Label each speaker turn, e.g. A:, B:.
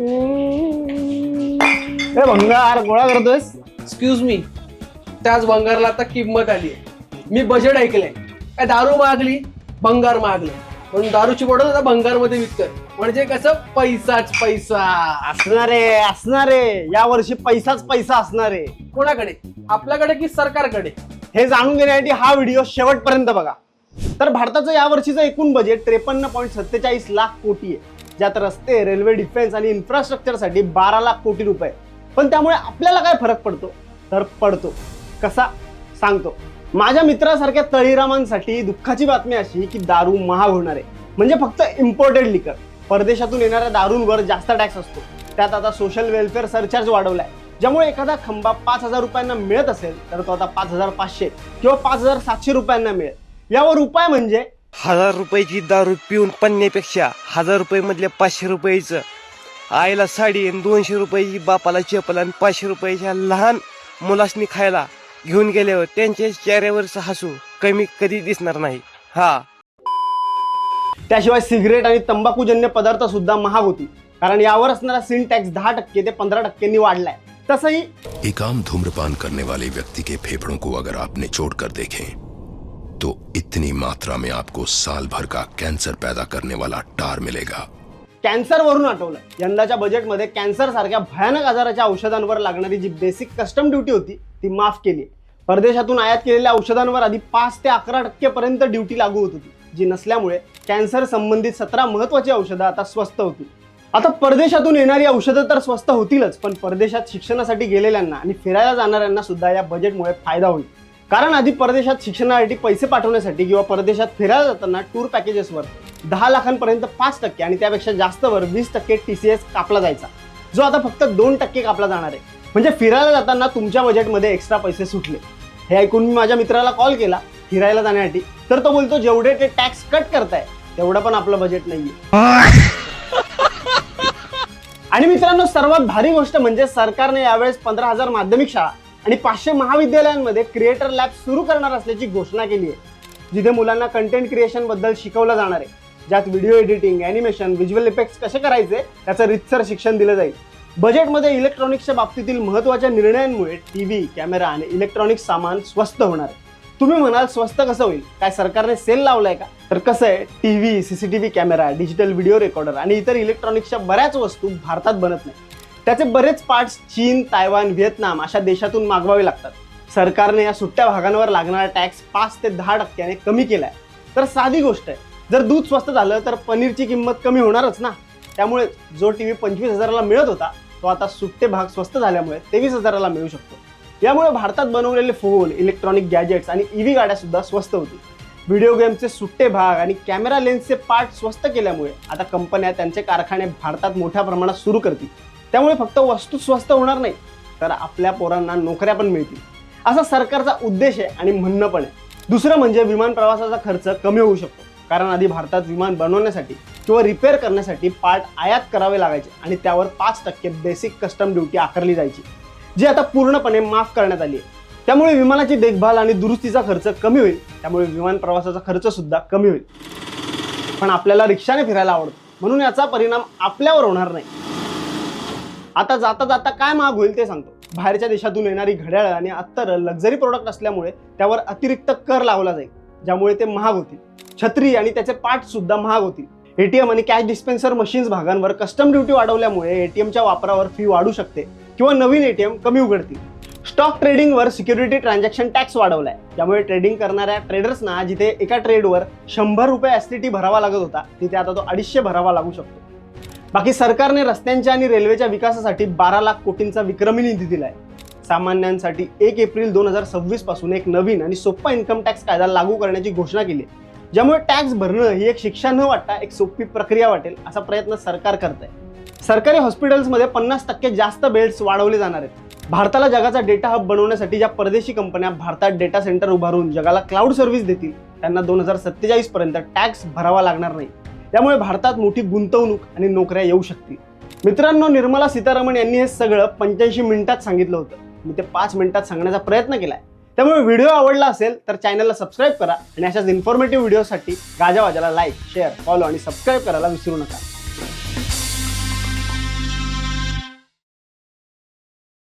A: ए भंगार गोळा करतोयस?
B: एक्सक्यूज मी त्याच भंगारला आता किंमत आली मी बजेट ऐकलंय. काय दारू मागली? भंगार मागले. म्हणून दारूची बॉटल आता भंगारमध्ये विकतोय म्हणजे कसं? पैसाच पैसा.
A: असणारे असणारे. या वर्षी पैसाच पैसा असणारे.
B: कोणाकडे? आपल्याकडे की सरकारकडे?
A: हे जाणून घेण्यासाठी हा व्हिडिओ शेवटपर्यंत बघा. तर भारताचं या वर्षीचं एकूण बजेट त्रेपन्न पॉईंट सत्तेचाळीस लाख कोटी आहे. ज्यात रस्ते रेल्वे डिफेन्स आणि इन्फ्रास्ट्रक्चरसाठी बारा लाख कोटी रुपये. पण त्यामुळे आपल्याला काय फरक पडतो? तर पडतो. कसा? सांगतो. माझ्या मित्रासारख्या तळीरामांसाठी दुःखाची बातमी अशी की दारू महाग होणार आहे. म्हणजे फक्त इम्पोर्टेड लिकर परदेशातून येणाऱ्या दारूंवर जास्त टॅक्स असतो. त्यात आता सोशल वेलफेअर सरचार्ज वाढवलाय. ज्यामुळे एखादा खंबा पाच हजार रुपयांना मिळत असेल तर तो आता पाच हजार पाचशे किंवा पाच हजार सातशे रुपयांना मिळेल. यावर उपाय म्हणजे
C: हजार रुपयाची दारू पिऊन पन्नेपेक्षा हजार रुपये मधल्या पाचशे रुपयाचं आईला साडी आणि दोनशे रुपयाची बापाला चपल आणि पाचशे रुपयाच्या लहान मुलासनी खायला घेऊन गेल्यावर त्यांच्या चेहऱ्यावरचं हसू कमी कधी दिसणार नाही. हा.
A: त्याशिवाय सिगरेट आणि तंबाखूजन्य पदार्थ सुद्धा महाग होती. कारण यावर असणारा सिन टॅक्स दहा टक्के ते पंधरा टक्क्यांनी वाढलाय. तसंही
D: एक आम धूम्रपान करने वाले व्यक्ति के फेफड़ों को अगर आप निचोड़ कर देखें तो इतनी मात्रा में आपको साल भर का कैंसर पैदा करने वाला टार मिलेगा।
A: कॅन्सर वरून आठवलं. यंदाच्या बजेटमध्ये कॅन्सर सारख्या भयानक आजाराच्या औषधांवर लागणारी जी बेसिक कस्टम ड्युटी होती ती माफ केली. परदेशातून आयात केलेल्या औषधांवर आधी पाच ते अकरा टक्केपर्यंत ड्युटी लागू होत होती जी नसल्यामुळे कॅन्सर संबंधित सतरा महत्वाची औषधं आता स्वस्त होती. आता परदेशातून येणारी औषधं तर स्वस्त होतीलच पण परदेशात शिक्षणासाठी गेलेल्यांना आणि फिरायला जाणाऱ्यांना सुद्धा या बजेटमुळे फायदा होईल. कारण आधी परदेशात शिक्षणासाठी पैसे पाठवण्यासाठी किंवा परदेशात फिरायला जाताना टूर पॅकेजेसवर दहा लाखांपर्यंत पाच टक्के आणि त्यापेक्षा जास्तवर वीस टक्के टी सी एस कापला जायचा. जो आता फक्त दोन टक्के कापला जाणार आहे. म्हणजे फिरायला जाताना तुमच्या बजेटमध्ये एक्स्ट्रा पैसे सुटले. हे ऐकून मी माझ्या मित्राला कॉल केला फिरायला जाण्यासाठी. तर तो बोलतो जेवढे ते टॅक्स कट करताय तेवढं पण आपलं बजेट नाहीये. आणि मित्रांनो सर्वात भारी गोष्ट म्हणजे सरकारने यावेळेस पंधरा हजार माध्यमिक शाळा आणि पाचशे महाविद्यालयांमध्ये क्रिएटर लॅब सुरू करणार असल्याची घोषणा केली आहे. जिथे मुलांना कंटेंट क्रिएशनबद्दल शिकवलं जाणार आहे. ज्यात video editing animation visual effects कसे करायचे त्याचं रितसर शिक्षण दिलं जाईल. बजेटमध्ये इलेक्ट्रॉनिक्सच्या बाबतीतील महत्त्वाच्या निर्णयांमुळे टी व्ही कॅमेरा आणि इलेक्ट्रॉनिक्स सामान स्वस्त होणार आहे. तुम्ही म्हणाल स्वस्त कसं होईल? काय सरकारने सेल लावलाय का? तर कसं आहे? T V C C T V camera digital video recorder आणि इतर इलेक्ट्रॉनिक्सच्या बऱ्याच वस्तू भारतात बनत नाही त्याचे बरेच पार्ट्स चीन तायवान व्हिएतनाम अशा देशातून मागवावे लागतात. सरकारने या सुट्ट्या भागांवर लागणारा टॅक्स पाच ते दहा टक्क्याने कमी केलाय. तर साधी गोष्ट आहे जर दूध स्वस्त झालं तर पनीरची किंमत कमी होणारच ना. त्यामुळे जो टी व्ही पंचवीस हजाराला मिळत होता तो आता सुट्टे भाग स्वस्त झाल्यामुळे तेवीस हजाराला मिळू शकतो. यामुळे भारतात बनवलेले फोन इलेक्ट्रॉनिक गॅजेट्स आणि ई व्ही गाड्यासुद्धा स्वस्त होतील व्हिडिओ गेमचे सुट्टे भाग आणि कॅमेरा लेन्सचे पार्ट स्वस्त केल्यामुळे आता कंपन्या त्यांचे कारखाने भारतात मोठ्या प्रमाणात सुरू करतील. त्यामुळे फक्त वस्तू स्वस्त होणार नाही तर आपल्या पोरांना नोकऱ्या पण मिळतील. असा सरकारचा उद्देश आहे आणि म्हणणं पण आहे. दुसरं म्हणजे विमान प्रवासाचा खर्च कमी होऊ शकतो कारण आधी भारतात विमान बनवण्यासाठी किंवा रिपेअर करण्यासाठी पार्ट आयात करावे लागायचे आणि त्यावर पाच टक्के बेसिक कस्टम ड्युटी आकारली जायची जी आता पूर्णपणे माफ करण्यात आली आहे. त्यामुळे विमानाची देखभाल आणि दुरुस्तीचा खर्च कमी होईल त्यामुळे विमान प्रवासाचा खर्च सुद्धा कमी होईल. पण आपल्याला रिक्षाने फिरायला आवडतं म्हणून याचा परिणाम आपल्यावर होणार नाही. आता जाता जाता काय महाग होईल ते सांगतो. बाहेरच्या देशातून येणारी घड्याळ आणि अत्तर लक्झरी प्रोडक्ट असल्यामुळे त्यावर अतिरिक्त कर लावला जाईल ज्यामुळे ते महाग होतील. छत्री आणि त्याचे पार्ट सुद्धा महाग होतील. एटीएम आणि कॅश डिस्पेन्सर मशीन्स भागांवर कस्टम ड्युटी वाढवल्यामुळे एटीएमच्या वापरावर फी वाढू शकते किंवा नवीन एटीएम कमी उघडतील. स्टॉक ट्रेडिंगवर सिक्युरिटी ट्रान्झॅक्शन टॅक्स वाढवलाय. त्यामुळे ट्रेडिंग करणाऱ्या ट्रेडर्सना जिथे एका ट्रेडवर शंभर रुपये एसटीटी भरावा लागत होता तिथे आता तो अडीचशे भरावा लागू शकतो. बाकी सरकारने रस्त्यांच्या आणि रेल्वेच्या विकासासाठी बारा लाख कोटींचा विक्रमी निधी दिलाय. सामान्यांसाठी एक एप्रिल दोन हजार सव्वीसपासून एक नवीन आणि सोपा इन्कम टॅक्स कायदा लागू करण्याची घोषणा केली ज्यामुळे टॅक्स भरणं ही एक शिक्षा न वाटता एक सोपी प्रक्रिया वाटेल असा प्रयत्न सरकार करत आहे सरकारी हॉस्पिटल्समध्ये पन्नास टक्के जास्त बेड्स वाढवले जाणार आहेत. भारताला जगाचा डेटा हब बनवण्यासाठी ज्या परदेशी कंपन्या भारतात डेटा सेंटर उभारून जगाला क्लाउड सर्व्हिस देतील त्यांना दोन हजार सत्तेचाळीस पर्यंत टॅक्स भरावा लागणार नाही. त्यामुळे भारतात मोठी गुंतवणूक आणि नोकऱ्या येऊ शकतील. मित्रांनो निर्मला सीतारामन यांनी हे सगळं पंच्याऐंशी मिनिटात सांगितलं होतं. मी ते पाच मिनिटात सांगण्याचा प्रयत्न केलाय. त्यामुळे व्हिडिओ आवडला असेल तर चॅनलला सबस्क्राईब करा आणि अशाच इन्फॉर्मेटिव्ह व्हिडिओसाठी गाजावाजाला लाईक शेअर फॉलो आणि सबस्क्राईब करायला विसरू नका.